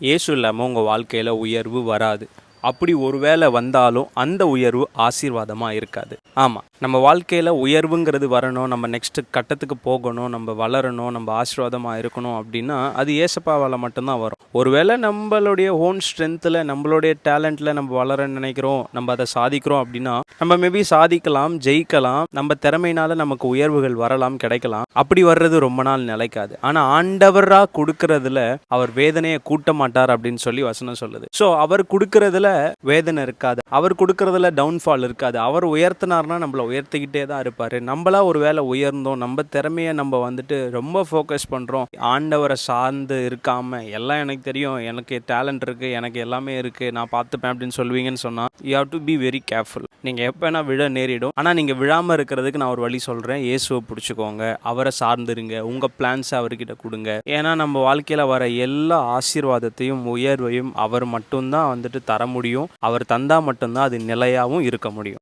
இயேசு இல்லாமல் உங்கள் வாழ்க்கையில் உயர்வு வராது. அப்படி ஒருவேளை வந்தாலும் அந்த உயர்வு ஆசீர்வாதமாக இருக்காது. ஆமாம் நம்ம வாழ்க்கையில் உயர்வுங்கிறது வரணும் நம்ம நெக்ஸ்ட்டு கட்டத்துக்கு போகணும் நம்ம வளரணும் நம்ம ஆசீர்வாதமாக இருக்கணும் அப்படின்னா அது ஏசப்பாவால் மட்டும்தான் வரும். ஒருவேளை நம்மளுடைய ஓன் ஸ்ட்ரென்த்தில் நம்மளுடைய டேலண்ட்டில் நம்ம வளர நினைக்கிறோம் நம்ம அதை சாதிக்கிறோம் அப்படின்னா நம்ம மேபி சாதிக்கலாம் ஜெயிக்கலாம் நம்ம திறமையினால நமக்கு உயர்வுகள் வரலாம் கிடைக்கலாம். அப்படி வர்றது ரொம்ப நாள் நிலைக்காது. ஆனால் ஆண்டவராக கொடுக்கறதுல அவர் வேதனையை கூட்ட மாட்டார் அப்படின்னு சொல்லி வசனம் சொல்லுது. ஸோ அவர் கொடுக்கறதுல வேதனை இருக்காது. அவர் கொடுக்கறதுல டவுன்ஃபால் இருக்காது. அவர் உயர்த்தினார்னா நம்மளை உயர்த்திக்கிட்டே தான் இருப்பார். நம்மளா ஒரு வேலை உயர்ந்தோம் நம்ம திறமையை நம்ம வந்துட்டு ரொம்ப ஃபோக்கஸ் பண்ணுறோம் ஆண்டவரை சார்ந்து இருக்காமல் எல்லாம் எனக்கு தெரியும் எனக்கு டேலண்ட் இருக்குது எனக்கு எல்லாமே இருக்குது நான் பார்த்துப்பேன் அப்படின்னு சொல்லுவீங்கன்னு சொன்னால் you have to be very careful நீங்கள் எப்போனா விழ நேரிடும். ஆனால் நீங்கள் விழாமல் இருக்கிறதுக்கு நான் ஒரு வழி சொல்கிறேன் இயேசுவை பிடிச்சிக்கோங்க. அவரை சார்ந்துருங்க. உங்கள் பிளான்ஸை அவர்கிட்ட கொடுங்க. ஏன்னா நம்ம வாழ்க்கையில் வர எல்லா ஆசீர்வாதத்தையும் உயர்வையும் அவர் மட்டும்தான் வந்துட்டு தர முடியும். முடியும். அவர் தந்தால் மட்டும்தான் அது நிலையாகவும் இருக்க முடியும்.